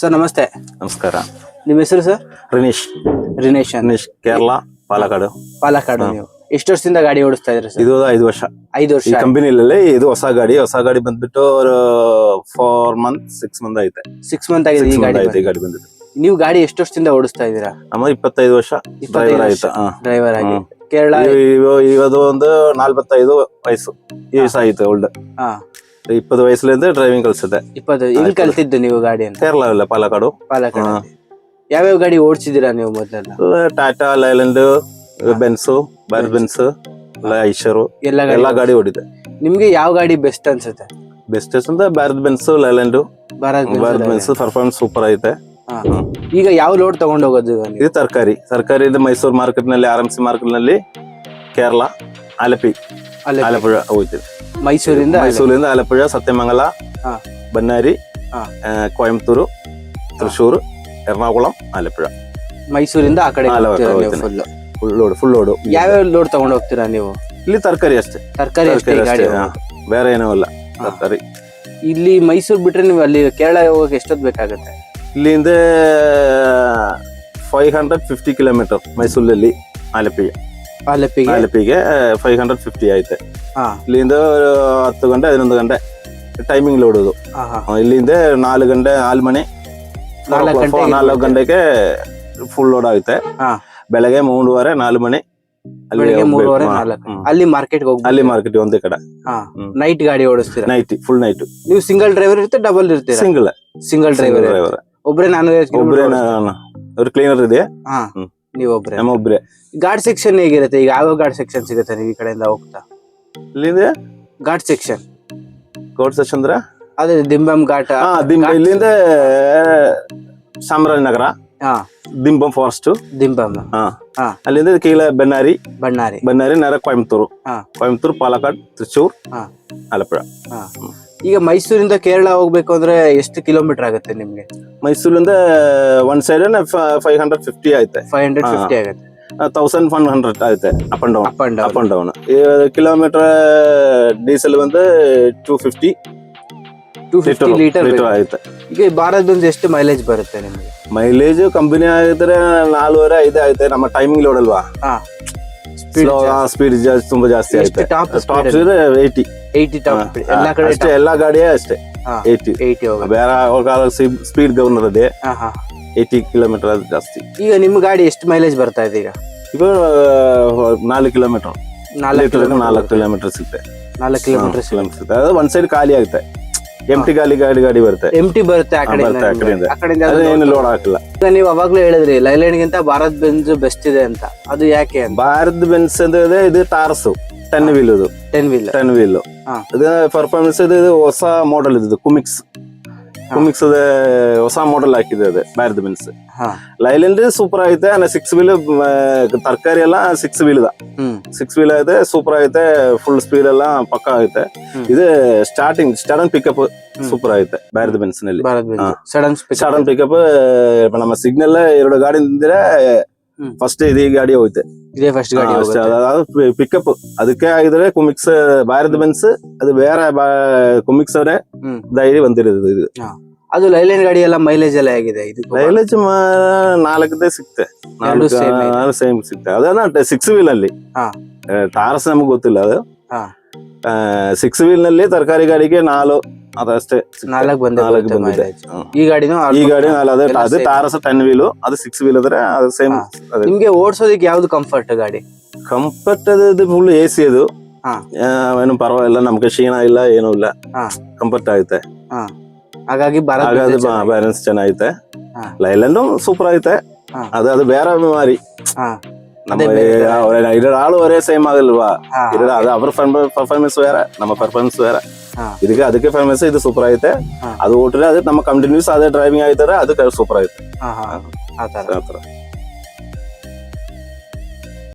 Sir ನಮಸ್ತೆ. ನಮಸ್ಕಾರ. ನಿಮ್ಮ ಹೆಸರು ಸರ್? ರಿನೇಶ್. ರಿನೇಶ್ ರಿನೇಶ್ ಕೇರಳ ಪಾಲಕಾಡು ಪಾಲಕ್ಕಾಡು ನೀವು. ಎಷ್ಟು ವರ್ಷದಿಂದ ಗಾಡಿ ಓಡಿಸ್ತಾ ಇದ್ರಿ ಸರ್? ಇದು ಐದು ವರ್ಷ. ಐದು ವರ್ಷ. ಕಂಪನಿಲಲ್ಲಿ ಇದು ಹೊಸ ಗಾಡಿ ಹೊಸ ಗಾಡಿ ಬಂದ್ಬಿಟ್ಟು ಫೋರ್ ಮಂತ್ ಸಿಕ್ಸ್ ಮಂತ್ ಐತೆ. ಸಿಕ್ಸ್ ಮಂತ್ ಆಗಿದೆ ಈ ಗಾಡಿ ಈ ಗಾಡಿ ಬಂದಿದ್ದು ಬಂದು. ನೀವು ಗಾಡಿ ಎಷ್ಟು ವರ್ಷದಿಂದ ಓಡಿಸ್ತಾ ಇದ್ದೀರಾ? ನಮ್ಮ ಇಪ್ಪತ್ತೈದು ವರ್ಷ ಡ್ರೈವರ್ ಆಯ್ತು ಹಾ. ಡ್ರೈವರ್ ಆಗಿ. ಹ್ಮ್. ಕೇರಳ ಇವ- ಇವದು ಒಂದು ನಾಲ್ವತ್ತೈದು ವಯಸ್ಸು. ಈ ವಯಸ್ಸು ಆಯ್ತು ಓಲ್ಡ್ ಹಾ. ಇಪ್ಪತ್ತು ವಯಸ್ಸಲ್ಲಿಂದ ಡ್ರೈವಿಂಗ್ ಕಲ್ಸಿದೆ ಇಪ್ಪತ್ತು ಇಲ್ಲಿ ಕಲ್ತಿದ್ದು ನೀವು ಗಾಡಿ ಕೇರಳ ಪಾಲಕಾಡು ಪಾಲಕ್ಕಾಡು. ಹಾ. ಯಾವ್ಯಾವ ಗಾಡಿ ಓಡಿಸಿದೀರಾ ನೀವು ಮೊದಲ ಟಾಟಾ ಲೈಲೆಂಡ್ ಬೆನ್ಸು ಬಾರ್ ಬೆನ್ಸ್ ಐಶರು ಎಲ್ಲ ಗಾಡಿ ಎಲ್ಲಾ ಗಾಡಿ ಹೊಡಿದೆ ನಿಮ್ಗೆ ಯಾವ ಗಾಡಿ ಬೆಸ್ಟ್ ಅನ್ಸುತ್ತೆ? ಬೆಸ್ಟ್ ಅಂತ Bharat Benz Leyland Bharat Bharat Benz performance super ಐತೆ. ಹಾ. ಈಗ ಯಾವ ಲೋಡ್ ತಗೊಂಡ್ ಹೋಗೋದು ನೀವು? ಇದು ತರಕಾರಿ. ತರಕಾರಿ ಇದು ಮೈಸೂರು ಮಾರ್ಕೆಟ್ನಲ್ಲಿ ಆರ್ ಎಂ ಸಿ ಮಾರ್ಕೆಟ್ನಲ್ಲಿ ಕೇರಳ ಆಲಪಿ ಅಲ್ಲಿ ಆಲಪ್ಪುഴ ಹೋಗ್ತೀವಿ. ಮೈಸೂರಿಂದ ಮೈಸೂರಿಂದ ಆಲಪ್ಪುಳ ಸತ್ಯಮಂಗಲ ಬನ್ನಾರಿ ಕೋಯಮತ್ತೂರು തൃശ്ശൂർ എറണാകുളം ആലപ്പുഴ ಮೈಸೂರಿಂದ ಆ ಕಡೆ ಫುಲ್ ಲೋಡ್ ಫುಲ್ ಲೋಡು ಯಾವ್ಯಾವ ಲೋಡ್ ತಗೊಂಡು ಹೋಗ್ತೀರಾ ನೀವು? ಇಲ್ಲಿ ತರಕಾರಿ ಅಷ್ಟೇ. ತರಕಾರಿ ಅಷ್ಟೇ ಗಾಡಿ ಹಾ. ಬೇರೆ ಏನೂ ಇಲ್ಲ ತರಕಾರಿ. ಇಲ್ಲಿ ಮೈಸೂರು ಬಿಟ್ರೆ ನೀವು ಅಲ್ಲಿ ಕೇರಳ ಹೋಗಕ್ಕೆ ಎಷ್ಟೊತ್ತು ಬೇಕಾಗುತ್ತೆ? ಇಲ್ಲಿಂದ ಫೈವ್ ಹಂಡ್ರೆಡ್ ಫಿಫ್ಟಿ ಕಿಲೋಮೀಟರ್ ಮೈಸೂರಲ್ಲಿ ಆಲಪ್ಪಿಗೆ. ಆಲಪ್ಪಿಗೆ? ಆಲಪಿಗೆ ಫೈವ್ ಹಂಡ್ರೆಡ್ ಫಿಫ್ಟಿ ಐತೆ ಇಲ್ಲಿಂದ ಹತ್ತು ಗಂಟೆ ಹದಿನೊಂದು ಗಂಟೆ ಟೈಮಿಂಗ್ ಲೋಡೋದು ಇಲ್ಲಿಂದ ನಾಲ್ಕು ಗಂಟೆ ನಾಲ್ಕು ಮನೆ ನಾಲ್ಕು ಗಂಟೆಗೆ ಫುಲ್ ಲೋಡ್ ಆಗುತ್ತೆ. ಬೆಳಗ್ಗೆ ಮೂರುವರೆ ನಾಲ್ಕು ಮನೆ ಅಲ್ಲಿ ಬೆಳಿಗ್ಗೆ. ಮೂರುವರೆ. ನಾಲ್ಕು. ಅಲ್ಲಿ ಮಾರ್ಕೆಟ್ ಹೋಗಿ ಅಲ್ಲಿ ಮಾರ್ಕೆಟ್ ಒಂದೇ ಕಡೆ. ನೈಟ್ ಗಾಡಿ ಓಡಿಸ್ತೀರಾ? ನೈಟ್ ಫುಲ್ ನೈಟ್ ನೀವು ಸಿಂಗಲ್ ಡ್ರೈವರ್ ಇರುತ್ತೆ ಡಬಲ್ ಇರುತ್ತೆ ಸಿಂಗಲ್ ಸಿಂಗಲ್ ಡ್ರೈವರ್ ಡ್ರೈವರ್ ಒಬ್ರೇ ನಾನು ಒಬ್ರೇ ಅವ್ರ ಕ್ಲೀನರ್ ಇದೆ. ನೀವು ಒಬ್ರೇ ನಮ್ಮ ಒಬ್ರೇ. ಗಾಡ್ ಸೆಕ್ಷನ್ ಹೇಗಿರುತ್ತೆ? ಈಗ ಯಾವ ಗಾಡ್ ಸೆಕ್ಷನ್ ಸಿಗುತ್ತೆ ನೀವು ಈ ಕಡೆಯಿಂದ ಹೋಗ್ತಾ. ಇಲ್ಲಿಂದ? ಘಾಟ್ ಸೆಕ್ಷನ್. ಘಾಟ್ ಸೆಕ್ಷನ್ ಅಂದ್ರೆ? ಅದೇ ದಿಂಬಂ ಘಾಟ್. ಹಾ ದಿಂಬ ಇಲ್ಲಿಂದ ಚಾಮರಾಜನಗರ ಹಾ. ದಿಂಬಂ ಫಾರೆಸ್ಟ್ ದಿಂಬಂ. ಹಾ. ಹಾ. ಅಲ್ಲಿಂದ ಕೀಳ ಬೆನ್ನಾರಿ. ಬಣ್ಣಾರಿ ಬಣ್ಣಾರಿ ನರ ಕೊಯಂಬತ್ತೂರು. ಹಾ. ಕೊಯಂಬತ್ತೂರು ಪಾಲಕ್ಕಾಡ್ ತ್ರಿಚೂರ್ ಹಾ. ಆಲಪ್ಪುಳ. ಹಾ. ಈಗ ಮೈಸೂರಿಂದ ಕೇರಳ ಹೋಗ್ಬೇಕು ಅಂದ್ರೆ ಎಷ್ಟು ಕಿಲೋಮೀಟರ್ ಆಗುತ್ತೆ ನಿಮ್ಗೆ? ಮೈಸೂರಿಂದ one side five hundred fifty ಆಯ್ತು. ಫೈವ್ ಹಂಡ್ರೆಡ್ ಫಿಫ್ಟಿ ಆಗುತ್ತೆ. ತೌಸಂಡ್ ಒನ್ ಹಂಡ್ರೆಡ್ ஆகுது up and down up and up and down kilometre diesel ಬಂದು two fifty two fifty litre litre ಐತೆ ಈಗ ಭಾರತದಿಂದ ಎಷ್ಟು ಮೈಲೇಜ್ ಬರುತ್ತೆ ನಿಮಗೆ? ಮೈಲೇಜ್ ಕಂಪನಿ ಆಗಿದ್ರೆ ನಾಲ್ವರೆ ಐದೇ ಆಗುತ್ತೆ. ನಮ್ಮ ಟೈಮಿಂಗ್ ಲೋಡ್ ಅಲ್ವಾ? ಸ್ಪೀಡ್ ತುಂಬಾ ಜಾಸ್ತಿ ಆಗುತ್ತೆ. Top top eighty eighty top ಎಲ್ಲಾ ಕಡೆ ಅಷ್ಟೇ ಎಲ್ಲಾ ಗಾಡಿಯೇ ಅಷ್ಟೇ. ಏಯ್ಟಿ ಏಯ್ಟಿ ಬೇರೆ ಸ್ಪೀಡ್ ಗವರ್ನರ್ ಇದೆ ಏಯ್ಟಿ ಕಿಲೋಮೀಟರ್ ಅದು ಜಾಸ್ತಿ. ಈಗ ನಿಮ್ಮ ಗಾಡಿ ಎಷ್ಟು ಮೈಲೇಜ್ ಬರ್ತಾ ಇದೆ ಈಗ? ಈಗ ನಾಲ್ಕು ಕಿಲೋಮೀಟರ್ ನಾಲ್ಕು ನಾಲ್ಕು ನಾಲ್ಕು ಕಿಲೋಮೀಟರ್ ಸಿಗುತ್ತೆ. ನಾಲ್ಕು ಕಿಲೋಮೀಟರ್ ಕಿಲೋಮೀಟರ್ ಸಿಗುತ್ತೆ. ಅದು ಒಂದ್ ಸೈಡ್ ಖಾಲಿ ಆಗುತ್ತೆ. ಎಂಟಿ ಗಾಲಿ ಗಾಡಿ ಗಾಡಿ ಬರುತ್ತೆ. ಎಂಟಿ ಬರುತ್ತೆ ಆ ಕಡೆ ಕಡೆಯಿಂದ ಬರುತ್ತೆ ಆ ಕಡೆಯಿಂದ. ಆ ಕಡೆಯಿಂದ ಏನು ಲೋಡ್ ಹಾಕಿಲ್ಲ. ಈಗ ನೀವು ಅವಾಗ್ಲೂ ಹೇಳಿದ್ರಿ ಲೈಲೈನ್ ಗಿಂತ ಭಾರತ್ ಬೆಂಜ್ ಬೆಸ್ಟ್ ಇದೆ ಅಂತ. ಅದು ಯಾಕೆ ಭಾರತ್ ಬೆನ್ಸ್ ಅಂದ್ರೆ ಇದು ಟಾರ್ಸು ಟೆನ್ ವೀಲ್ ಇದು ಟೆನ್ ವೀಲ್ ಟೆನ್ ವೀಲ್. ಇದು ಪರ್ಫಾರ್ಮೆನ್ಸ್ ಇದು ಇದು ಹೊಸ ಮಾಡೆಲ್ ಇದು ಕುಮಿಕ್ಸ್ ಕುಮಿಕ್ಸ್ ಹೊಸ ಮಾಡೆಲ್ ಹಾಕಿದೆ ಅದು ಭಾರತ್ ಬೆನ್ಸ್ ಹಾ. ಲೈಲ್ಯಾಂಡ್ ಸೂಪರ್ ಐತೆ ಸಿಕ್ಸ್ ವೀಲ್ ತರಕಾರಿ ಎಲ್ಲ ಸಿಕ್ಸ್ ವೀಲ್ ಇದೆ ಹ್ಮ್. ಸಿಕ್ಸ್ ವೀಲ್ ಐತೆ ಸೂಪರ್ ಐತೆ ಫುಲ್ ಸ್ಪೀಡ್ ಎಲ್ಲ ಪಕ್ಕ ಐತೆ ಹ್ಮ್. ಇದು ಸ್ಟಾರ್ಟಿಂಗ್ ಸ್ಟಾರ್ಟ್ ಪಿಕಪ್ ಸೂಪರ್ ಐತೆ ಭಾರತ್ ಬೆನ್ಸ್ನಲ್ಲಿ. ಭಾರತ್ ಬೆಂಜ್ ಹಾ. ಸಡನ್ ಸಡನ್ ಪಿಕಪ್ ನಮ್ಮ ಸಿಗ್ನಲ್ ಎರಡು ಗಾಡಿ ನಿಂತಿದ್ರೆ ಹ್ಮ್. ಫಸ್ಟ್ ಇದೇ ಗಾಡಿ ಹೋಯ್ತೆ ಇದೇ ಫಸ್ಟ್ ಗಾಡಿ ಹೋಗುತ್ತೆ. ಪಿಕಪ್ ಅದಕ್ಕೆ ಆಗಿದ್ರೆ ಕುಮಿಕ್ಸ್ ಭಾರತ್ ಬೆನ್ಸ್ ಅದು ಬೇರೆ ಕುಮಿಕ್ಸ್ ಅವರೇ ಹ್ಮ್. ಡೈರಿ ಬಂದಿರೋದು ಇದು. ಅದು ಲೈಲೈನ್ ಗಾಡಿ ಎಲ್ಲ ಮೈಲೇಜ್ ಎಲ್ಲ ಆಗಿದೆ. ಇದು ಮೈಲೇಜ್ ನಾಲ್ಕದೇ ಸಿಕ್ತೆ. ಎರಡು same ಇದೆ. ಸೇಮ್ ಸಿಕ್ತೆ. ಅದನ್ನ ಸಿಕ್ಸ್ ವೀಲ್ ಅಲ್ಲಿ. ಹಾ. ಟಾರ್ಸ್ ನಮ್ಗೆ ಗೊತ್ತಿಲ್ಲ ಅದು. ಹಾ. ಸಿಕ್ಸ್ ವೀಲ್ನಲ್ಲಿ ತರಕಾರಿ ಗಾಡಿಗೆ ನಾಲು ಅದಷ್ಟೇ. ನಾಲ್ಕು ಬಂದೆ ನಾಲ್ಕು ಬಂದಿದೆ. ಈ ಗಾಡಿನೂ ಈ ಗಾಡಿ ಅದೇ ಅದೇ. ಟಾರಸ್ ಟೆನ್ ವೀಲು ಅದು ಸಿಕ್ಸ್ ವೀಲ್ ಇದ್ರೆ ಅದು ಸೇಮ್. ನಿಮ್ಗೆ ಓಡಿಸೋದಕ್ಕೆ ಯಾವ್ದು ಕಂಫರ್ಟ್ ಗಾಡಿ? ಕಂಫರ್ಟ್ ಅದು ಫುಲ್ ಎ ಸಿ ಅದು. ಏನು ಪರವಾಗಿಲ್ಲ ನಮ್ಗೆ ಕ್ಷೀಣ ಇಲ್ಲ ಏನೂ ಇಲ್ಲ. ಕಂಫರ್ಟ್ ಆಗುತ್ತೆ. ಹಾಗಾಗಿ. ಬ್ಯಾಲೆನ್ಸ್ ಚೆನ್ನಾಗೈತೆ. ಲೈಲ್ಯಾಂಡು ಸೂಪರ್ ಐತೆ. ಅದು ಅದು ಬೇರೆ ಮಾರಿ ಎರಡು ಆಳು ಒರೇ ಸೇಮ್ ಆಗಲ್ವಾ? ಅದು ಅವ್ರ ಪರ್ಫಾರ್ಮೆನ್ಸ್ ಬೇರೆ ನಮ್ಮ ಪರ್ಫಾರ್ಮೆನ್ಸ್ ಬೇರೆ. ಇದಕ್ಕೆ ಅದಕ್ಕೆ ಫೇಮಸ್ ಇದು ಸೂಪರ್ ಐತೆ. ಅದು ಓಟ್ರೆ ಅದು ನಮ್ಮ ಕಂಟಿನ್ಯೂಸ್ ಅದೇ ಡ್ರೈವಿಂಗ್ ಆಯ್ತಾರೆ ಅದಕ್ಕೆ ಸೂಪರ್ ಐತೆ ಹಾ ಹಾ ಆ ಆ ಥರ.